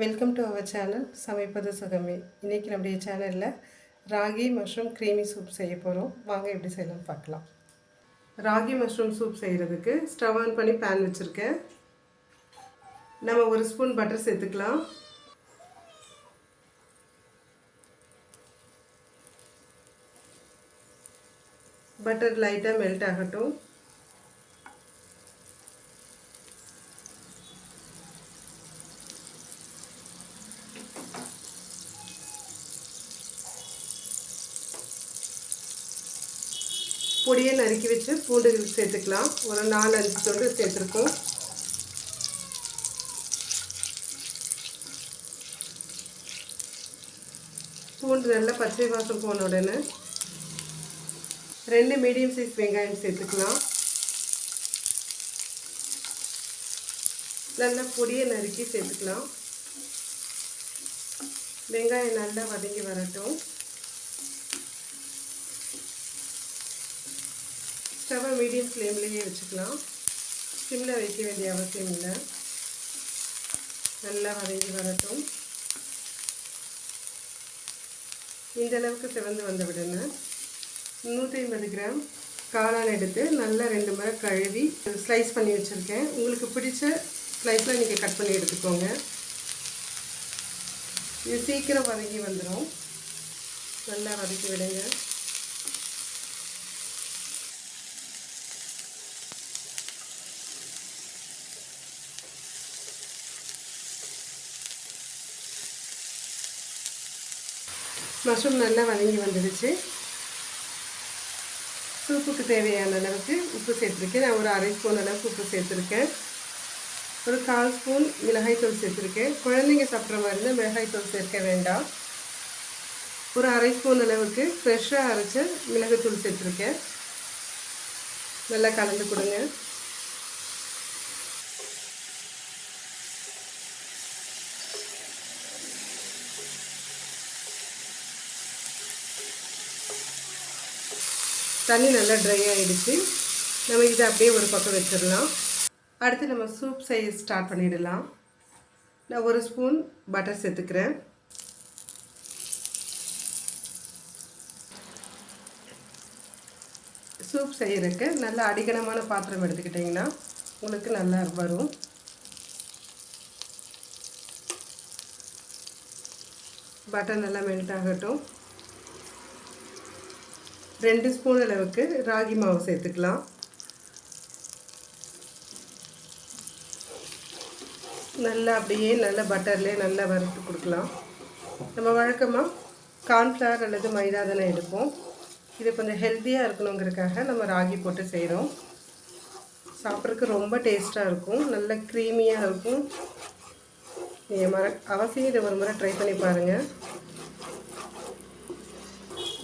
Welcome to our channel சமைப்பது சுகமே. இன்றைக்கி நம்முடைய சேனலில் ராகி மஷ்ரூம் க்ரீமி சூப் செய்ய போகிறோம் வாங்க எப்படி செய்யலாம் பார்க்கலாம். ராகி மஷ்ரூம் சூப் செய்கிறதுக்கு ஸ்டவ் ஆன் பண்ணி பேன் வச்சுருக்கேன். நம்ம ஒரு ஸ்பூன் பட்டர் சேர்த்துக்கலாம். பட்டர் லைட்டாக மெல்ட் ஆகட்டும். பொடியை நறுக்கி வச்சு பூண்டுகள் சேர்த்துக்கலாம். ஒரு நாலு அஞ்சு தொண்டு சேர்த்துருக்கோம். பூண்டு நல்லா பச்சை வாசம் போன உடனே ரெண்டு மீடியம் சைஸ் வெங்காயம் சேர்த்துக்கலாம். நல்லா பொடியை நறுக்கி சேர்த்துக்கலாம். வெங்காயம் நல்லா வதங்கி வரட்டும். ஸ்டவ்வை மீடியம் ஃப்ளேம்லேயே வச்சுக்கலாம். சிம்மில் வைக்க வேண்டிய அவசியம் இல்லை. நல்லா வதங்கி வரட்டும். இந்த அளவுக்கு சிவந்து வந்த விடுங்க நூற்றி ஐம்பது கிராம் காளான் எடுத்து நல்லா ரெண்டு முறை கழுவி ஸ்லைஸ் பண்ணி வச்சுருக்கேன். உங்களுக்கு பிடிச்ச ஸ்லைஸில் நீங்கள் கட் பண்ணி எடுத்துக்கோங்க. இது சீக்கிரம் வதங்கி வந்துடும் நல்லா வதக்கி விடுங்க. மஷ்ரூம் நல்லா வதங்கி வந்துடுச்சு. சூப்புக்கு தேவையான அளவுக்கு உப்பு சேர்த்துருக்கேன். நான் ஒரு அரை ஸ்பூன் அளவுக்கு உப்பு சேர்த்துருக்கேன். ஒரு கால் ஸ்பூன் மிளகாய்த்தூள் சேர்த்துருக்கேன். குழந்தைங்க சாப்பிட்ற மாதிரி இருந்தால் மிளகாய்த்தூள் சேர்க்க வேண்டாம். ஒரு அரை ஸ்பூன் அளவுக்கு ஃப்ரெஷ்ஷாக அரைச்ச மிளகுத்தூள் சேர்த்துருக்கேன். நல்லா கலந்து கொடுங்க. தண்ணி நல்லா ட்ரை ஆகிடுச்சு நம்ம இதை அப்படியே ஒரு பக்கம் வச்சிடலாம். அடுத்து நம்ம சூப் செய்ய ஸ்டார்ட் பண்ணிடலாம். நான் ஒரு ஸ்பூன் பட்டர் சேர்த்துக்கிறேன். சூப் செய்யறதுக்கு நல்ல அடிகனமான பாத்திரம் எடுத்துக்கிட்டிங்கன்னா உங்களுக்கு நல்லா வரும். பட்டர் நல்லா மெல்ட் ஆகட்டும். ரெண்டு ஸ்பூன் அளவுக்கு ராகி மாவு சேர்த்துக்கலாம். நல்லா அப்படியே நல்ல பட்டர்லேயே நல்லா வறுத்து கொடுக்கலாம். நம்ம வழக்கமாக கார்ன்ஃப்ளவர் அல்லது மைதா தானே எடுப்போம். இது கொஞ்சம் ஹெல்த்தியாக இருக்கணுங்கிறதுக்காக நம்ம ராகி போட்டு செய்கிறோம் சாப்பிட்றதுக்கு ரொம்ப டேஸ்ட்டாக இருக்கும். நல்ல க்ரீமியாக இருக்கும். நீங்கள் மற அவசியம் இதை ஒரு முறை ட்ரை பண்ணி பாருங்கள்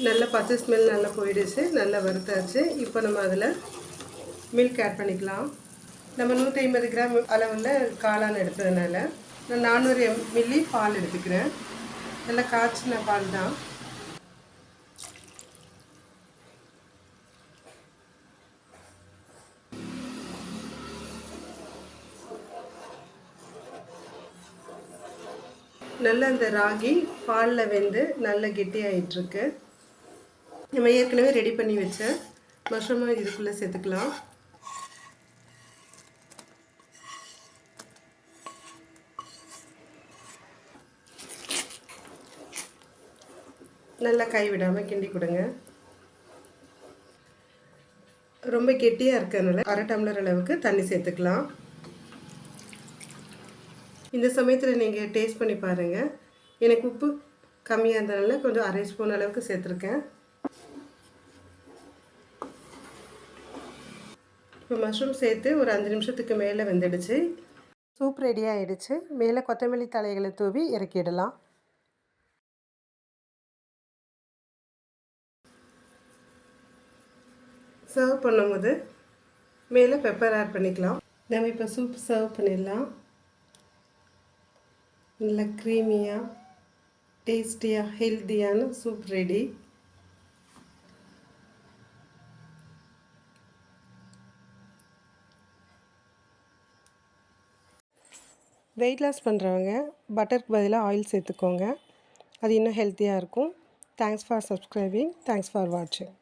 நல்ல பச்சை ஸ்மெல் நல்லா போயிடுச்சு நல்லா வறுத்தாச்சு. இப்போ நம்ம அதில் மில்க் ஆட் பண்ணிக்கலாம். நம்ம நூற்றி ஐம்பது கிராம் அளவில் காளான் எடுத்ததுனால நான் நானூறு எம் மில்லி பால் எடுத்துக்கிறேன். நல்லா காய்ச்சின பால் தான். நல்ல அந்த ராகி பாலில் வெந்து நல்ல கெட்டியாயிட்டுருக்கு. நம்ம ஏற்கனவே ரெடி பண்ணி வச்ச மஷ்ரூமை இதுக்குள்ளே சேர்த்துக்கலாம். நல்லா கை விடாமல் கிண்டி கொடுங்க. ரொம்ப கெட்டியாக இருக்கிறதுனால அரை டம்ளர் அளவுக்கு தண்ணி சேர்த்துக்கலாம். இந்த சமயத்தில் நீங்கள் டேஸ்ட் பண்ணி பாருங்கள் எனக்கு உப்பு கம்மியாக இருந்ததுனால கொஞ்சம் அரை ஸ்பூன் அளவுக்கு சேர்த்துருக்கேன். இப்போ மஷ்ரூம் சேர்த்து ஒரு அஞ்சு நிமிஷத்துக்கு மேலே வெந்துடுச்சு. சூப் ரெடி ஆகிடுச்சு மேலே கொத்தமல்லி தலைகளை தூவி இறக்கிடலாம். சர்வ் பண்ணும்போது மேலே பெப்பர் ஆட் பண்ணிக்கலாம். நம்ம இப்போ சூப் சர்வ் பண்ணிடலாம். நல்லா க்ரீமியாக டேஸ்டியாக ஹெல்த்தியான சூப் ரெடி வெயிட் லாஸ் பண்ணுறவங்க பட்டருக்கு பதிலாக ஆயில் சேர்த்துக்கோங்க. அது இன்னும் ஹெல்த்தியாக இருக்கும். Thanks for subscribing thanks for வாட்சிங்